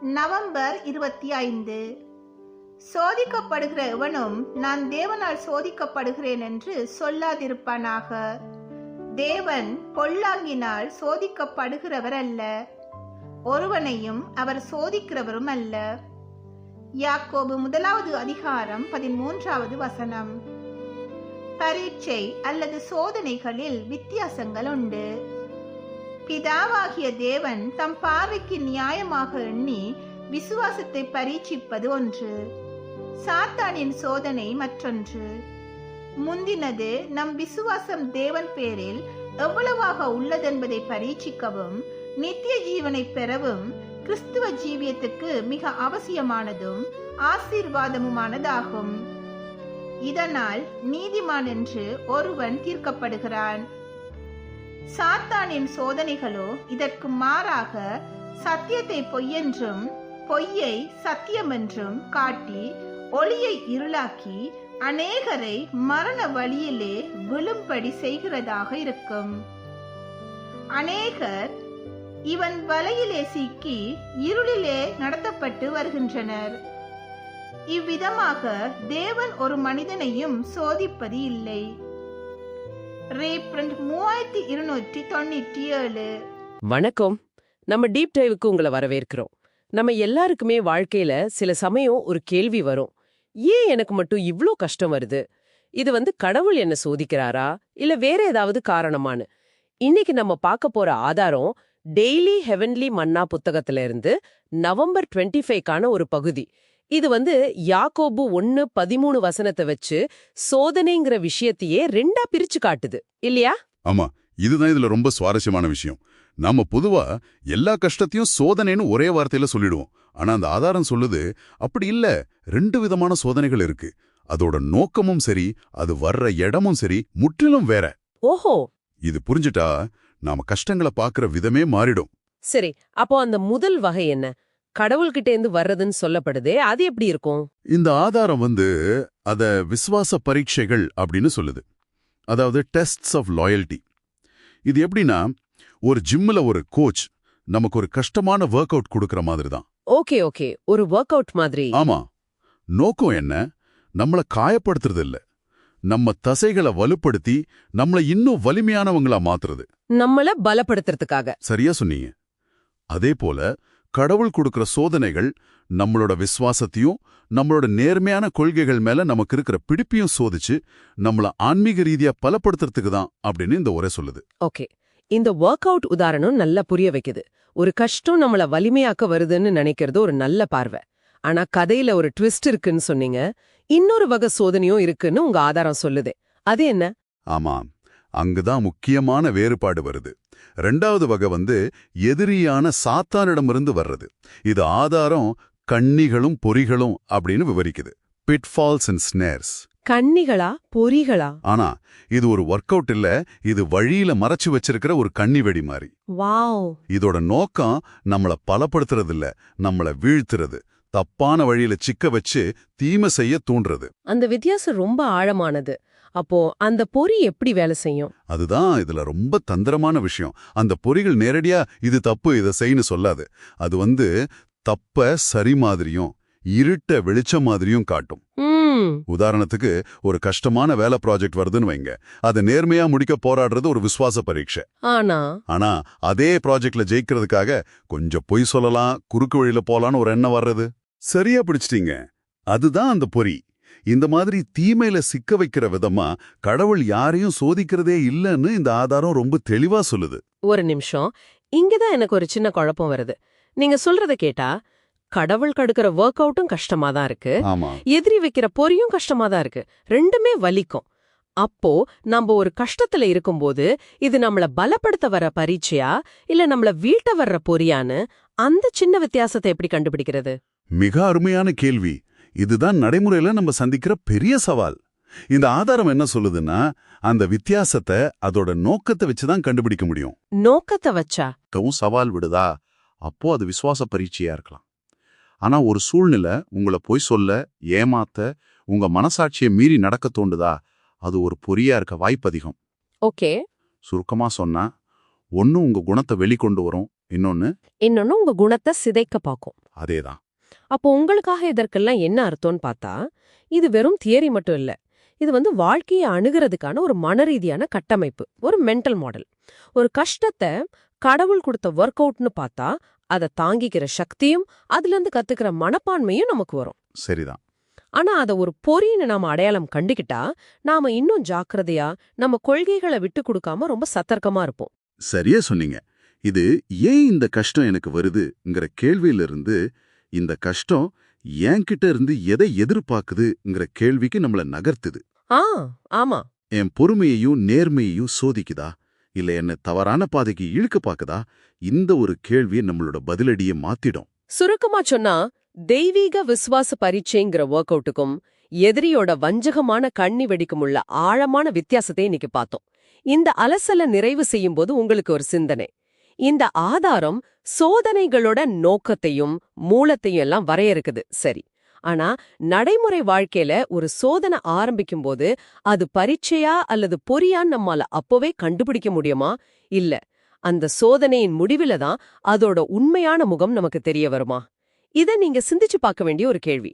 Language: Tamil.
நவம்பர் இருபத்தி ஐந்து. சோதிக்கப்படுகிற எவனும் நான் தேவனால் சோதிக்கப்படுகிறேன் என்று சொல்லாதிருப்பானாக. தேவன் பொல்லாங்கினால் சோதிக்கப்படுகிறவர் அல்ல ஒருவனையும் அவர் சோதிக்கிறவரும் அல்ல. யாக்கோபு முதலாவது அதிகாரம் பதிமூன்றாவது வசனம். பரீட்சை அல்லது சோதனைகளில் வித்தியாசங்கள் உண்டு. பிதாவாகிய தேவன் தம் பார்வைக்கு நியாயமாக எண்ணி விசுவாசத்தை பரீட்சிப்பது ஒன்று சாத்தானின் சோதனை மற்றொன்று. முந்தினது நம் விசுவாசம் தேவன் பேரில் எவ்வளவாக உள்ளதென்பதை பரீட்சிக்கவும் நித்திய ஜீவனை பெறவும் கிறிஸ்துவ ஜீவியத்துக்கு மிக அவசியமானதும் ஆசீர்வாதமுமானதாகும். இதனால் நீதிமான் என்று ஒருவன் தீர்க்கப்படுகிறான். சாத்தானின் சோதனைகளோ இதற்கு மாறாக சத்தியத்தை பொய்யென்றும் பொய்யை சத்தியமென்றும் காட்டி ஒளியை இருளாக்கி அநேகரை மரண வழியிலே விழும்படி செய்கிறதாக இருக்கும். அநேகர் இவன் வலையிலே சிக்கி இருளிலே நடத்தப்பட்டு வருகின்றனர். இவ்விதமாக தேவன் ஒரு மனிதனையும் சோதிப்பது இல்லை. ரீப்ரிண்ட் மூவாயிரத்தி இருநூற்றி தொண்ணூற்றி ஏழு. வணக்கம். நம்ம டீப் டைவுக்கு உங்களை வரவேற்கிறோம். நம்ம எல்லாருக்குமே வாழ்க்கையில சில சமயம் ஒரு கேள்வி வரும். ஏன் எனக்கு மட்டும் இவ்ளோ கஷ்டம் வருது? இது வந்து கடவுள் என்ன சோதிக்கிறாரா? இல்ல வேற ஏதாவது காரணமானு இன்னைக்கு நம்ம பார்க்க போற ஆதாரம் டெய்லி ஹெவன்லி மன்னா புத்தகத்துல இருந்து நவம்பர் டுவெண்ட்டி ஃபைவ்க்கான ஒரு பகுதி. இது வந்து யாக்கோபு ஒன்னு பதிமூணு வசனத்தை வச்சு சோதனைங்கிற விஷயத்தையே ரெண்டா பிரிச்சு காட்டுது. இல்லையா? ஆமா இதுதான் இதுல ரொம்ப சுவாரஸ்யமான விஷயம். நாம பொதுவா எல்லா கஷ்டத்தையும் சோதனைன்னு ஒரே வார்த்தையில சொல்லிடுவோம். ஆனா அந்த ஆதாரம் சொல்லுது அப்படி இல்ல ரெண்டு விதமான சோதனைகள் இருக்கு. அதோட நோக்கமும் சரி அது வர்ற இடமும் சரி முற்றிலும் வேற. ஓஹோ! இது புரிஞ்சுட்டா நாம கஷ்டங்களை பாக்குற விதமே மாறிடும். சரி அப்போ அந்த முதல் வகை என்ன? கடவுள்கிட்ட இருந்து வர்றதுன்னு சொல்லப்படுதே அது எப்படி இருக்கும்? இந்த ஆதாரம் வந்து அத விசுவாச பரீட்சைகள் அப்படின்னு சொல்லுது. அதாவது டெஸ்ட்ஸ் ஆஃப் லாயல்டி இது எப்படின்னா ஒரு ஜிம்ல ஒரு கோச் நமக்கு ஒரு கஷ்டமான ஒர்க் அவுட் கொடுக்கற மாதிரி தான் ஓகே ஓகே. ஒரு ஒர்க் அவுட் மாதிரி. ஆமா. நோக்கம் என்ன? நம்மள காயப்படுத்துறது இல்ல நம்ம தசைகளை வலுப்படுத்தி நம்மள இன்னும் வலிமையானவங்களா மாத்துறது. நம்மள பலப்படுத்துறதுக்காக. சரியா சொன்னீங்க. அதே போல கடவுள் கொடுக்கிற சோதனைகள் நம்மளோட விசுவாசத்தையும் நம்மளோட நேர்மையான கொள்கைகள் மேல நமக்கு இருக்கிற பிடிப்பையும் சோதிச்சு நம்மள ஆன்மீக ரீதியா பலப்படுத்துறதுக்கு தான் அப்படின்னு இந்த உரை சொல்லுது. ஓகே. இந்த ஒர்க் அவுட் உதாரணம் நல்லா புரிய வைக்குது. ஒரு கஷ்டம் நம்மள வலிமையாக்க வருதுன்னு நினைக்கிறது ஒரு நல்ல பார்வை. ஆனா கதையில ஒரு ட்விஸ்ட் இருக்குன்னு சொன்னீங்க. இன்னொரு வகை சோதனையும் இருக்குன்னு உங்க ஆதாரம் சொல்லுதே. அது என்ன? ஆமாம். அங்குதான் முக்கியமான வேறுபாடு வருது. ரெண்டாவது வகை வந்து எதிரியான சாத்தானிடமிருந்து வர்றது. இது ஆதாரம் கண்ணிகளும் பொறிகளும் அப்படின்னு விவரிக்குது. பிட்ஃபால்ஸ் அண்ட் ஸ்னேர்ஸ் கன்னிகளா பொறிகளா? ஆனா இது ஒரு ஒர்க் அவுட் இல்ல இது வழியில மறைச்சு வச்சிருக்கிற ஒரு கண்ணி வெடி மாதிரி இதோட நோக்கம் நம்மள பலப்படுத்துறது இல்ல நம்மள வீழ்த்துறது தப்பான வழியில சிக்க வச்சு தீமை செய்ய தூண்டுறது. அந்த வித்தியாசம் ரொம்ப ஆழமானது. அப்போ அந்த பொறி எப்படி வேலை செய்யும்? அதுதான் இதுல ரொம்ப தந்திரமான விஷயம். அந்த பொறிகள் நேரடியா இது தப்பு இதை செய்யு சொல்லாது. அது வந்து தப்ப சரி மாதிரியும் இருட்ட வெளிச்சம் மாதிரியும் காட்டும். உதாரணத்துக்கு ஒரு கஷ்டமான வேலை ப்ராஜெக்ட் வருதுன்னு வைங்க. அதை நேர்மையா முடிக்க போராடுறது ஒரு விசுவாச பரீட்சை. ஆனா? ஆனா அதே ப்ராஜெக்ட்ல ஜெயிக்கிறதுக்காக கொஞ்சம் பொய் சொல்லலாம் குறுக்கு வழியில போலான்னு ஒரு எண்ணம் வர்றது. சரியா பிடிச்சிட்டீங்க. அதுதான் அந்த பொறி. இந்த மாதிரி தீமையில சிக்க வைக்கிற விதமா கடவுள் யாரையும் சோதிக்கிறதே இல்லைன்னு இந்த ஆதாரம் ரொம்ப தெளிவா சொல்லுது. ஒரு நிமிஷம். இங்கதான் எனக்கு ஒரு சின்ன குழப்பம் வருது. நீங்க சொல்றத கேட்டா கடவுள் கடுக்கிற ஒர்க் அவுட்டும் கஷ்டமா தான் இருக்கு. எதிரி வைக்கிற பொரியும் கஷ்டமா தான் இருக்கு. ரெண்டுமே வலிக்கும். அப்போ நம்ம ஒரு கஷ்டத்துல இருக்கும்போது இது நம்மள பலப்படுத்த வர பரீட்சையா இல்ல நம்மள வீட்ட வர்ற பொரியான்னு அந்த சின்ன வித்தியாசத்தை எப்படி கண்டுபிடிக்கிறது? மிக அருமையான கேள்வி. இதுதான் நடைமுறையில நம்ம சந்திக்கிற பெரிய சவால். இந்த ஆதாரம் என்ன சொல்லுதுன்னா அந்த வித்தியாசத்தை அதோட நோக்கத்தை வச்சுதான் கண்டுபிடிக்க முடியும். நோக்கத்தை வச்சா? சவால் விடுதா? அப்போ அது விசுவாச பரீட்சையா இருக்கலாம். ஆனா ஒரு சூழ்நிலை உங்களை பொய் சொல்ல ஏமாத்த உங்க மனசாட்சியை மீறி நடக்க தோண்டுதா? அது ஒரு பொறியா இருக்க வாய்ப்பு அதிகம். ஓகே. சுருக்கமா சொன்னா ஒன்னு உங்க குணத்தை வெளிக்கொண்டு வரும் இன்னொன்னு இன்னொன்னு உங்க குணத்தை சிதைக்க பார்க்கும். அதேதான். அப்போ உங்களுக்காக இதற்கெல்லாம் என்ன அர்த்தம்னு பார்த்தா இது வெறும் தியரி மட்டும் இல்ல. இது வந்து வாழ்க்கையை அணுகிறதுக்கான ஒரு மனரீதியான கட்டமைப்பு ஒரு மென்டல் மாடல் ஒரு கஷ்டத்தை கடவுள் கொடுத்த ஒர்க் அவுட்னு பார்த்தா அதை தாங்கிக்கிற சக்தியும் அதுல இருந்து கத்துக்கிற மனப்பான்மையும் நமக்கு வரும். சரிதான். ஆனா அத ஒரு பொறின்னு நாம அடையாளம் கண்டுகிட்டா நாம இன்னும் ஜாக்கிரதையா நம்ம கொள்கைகளை விட்டு கொடுக்காம ரொம்ப சத்தர்க்கமா இருப்போம். சரியா சொன்னீங்க. இது ஏன் இந்த கஷ்டம் எனக்கு வருதுங்கிற கேள்வியிலிருந்து இந்த கஷ்டம் என்கிட்ட இருந்து எதை எதிர்பார்க்குதுங்கிற கேள்விக்கு நம்மள நகர்த்துது. ஆ ஆமா. என் பொறுமையையும் நேர்மையையும் சோதிக்குதா? இல்ல என்ன தவறான பாதைக்கு இழுக்க பாக்குதா இந்த ஒரு கேள்வி நம்மளோட பதிலடியை மாத்திடும். சுருக்கமா சொன்னா தெய்வீக விசுவாச பரீட்சைங்கிற ஒர்க் அவுட்டுக்கும் எதிரியோட வஞ்சகமான கண்ணி வெடிக்கும் உள்ள ஆழமான வித்தியாசத்தை இன்னைக்கு பார்த்தோம். இந்த அலசல நிறைவு செய்யும்போது உங்களுக்கு ஒரு சிந்தனை. இந்த ஆதாரம் சோதனைகளோட நோக்கத்தையும் மூலத்தையும் எல்லாம் வரையறுக்குது. சரி. ஆனா நடைமுறை வாழ்க்கையில ஒரு சோதனை ஆரம்பிக்கும் போது அது பரீட்சையா அல்லது பொறியான்னு நம்மால அப்பவே கண்டுபிடிக்க முடியுமா? இல்ல அந்த சோதனையின் முடிவில தான் அதோட உண்மையான முகம் நமக்கு தெரிய வருமா? இத நீங்க சிந்திச்சு பார்க்க வேண்டிய ஒரு கேள்வி.